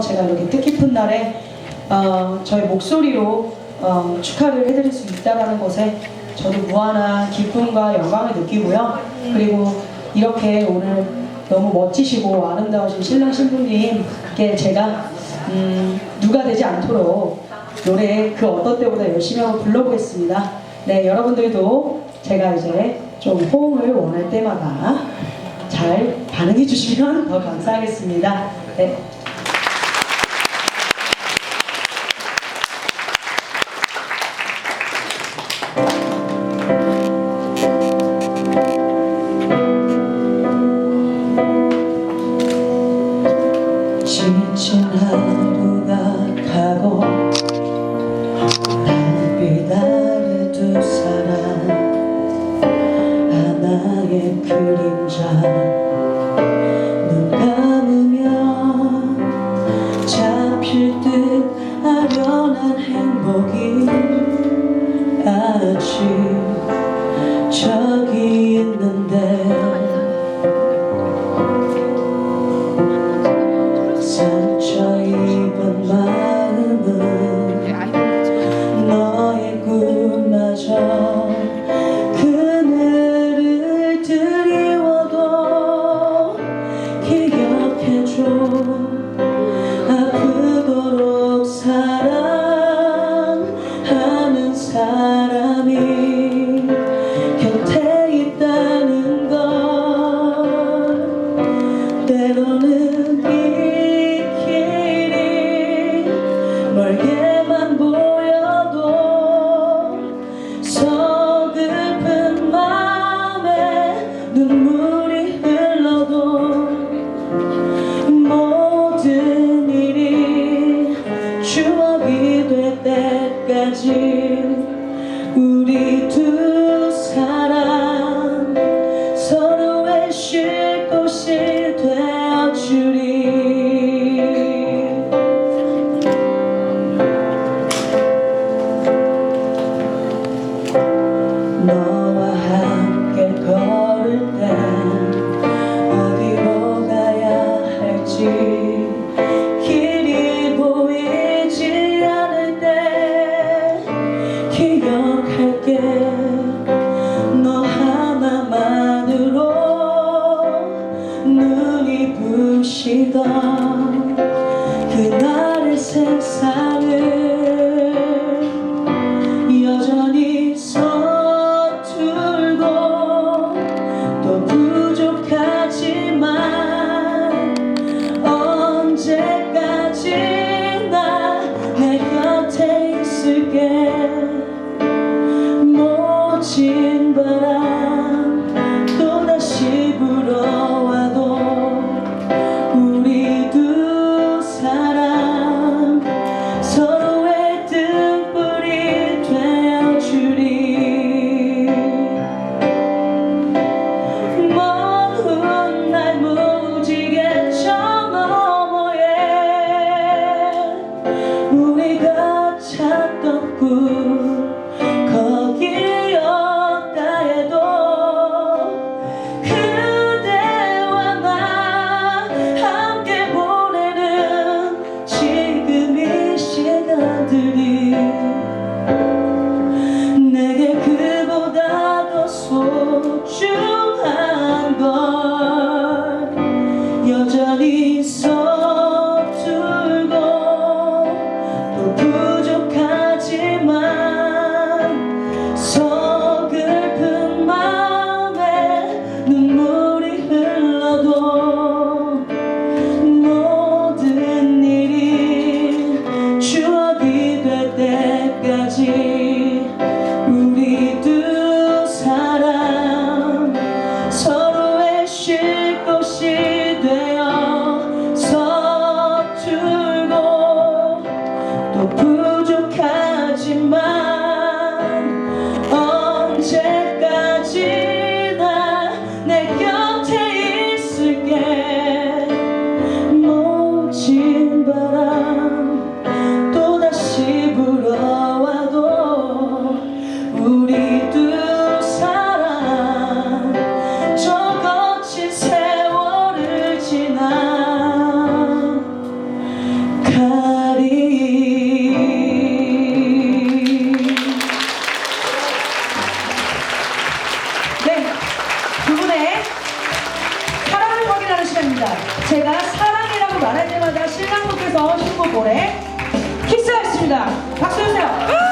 제가 이렇게 뜻깊은 날에 어, 저의 목소리로 어, 축하를 해드릴 수 있다는 것에 저도 무한한 기쁨과 영광을 느끼고요. 그리고 이렇게 오늘 너무 멋지시고 아름다우신 신랑 신부님께 제가 음, 누가 되지 않도록 노래 그 어떤 때보다 열심히 한번 불러보겠습니다. 네, 여러분들도 제가 이제 좀 호응을 원할 때마다 잘 반응해 주시면 더 감사하겠습니다. 네. 될 때까지 우리 두 부시 I'll 제가 사랑이라고 말할 때마다 신랑분께서 신고 볼에 키스하겠습니다. 박수 주세요.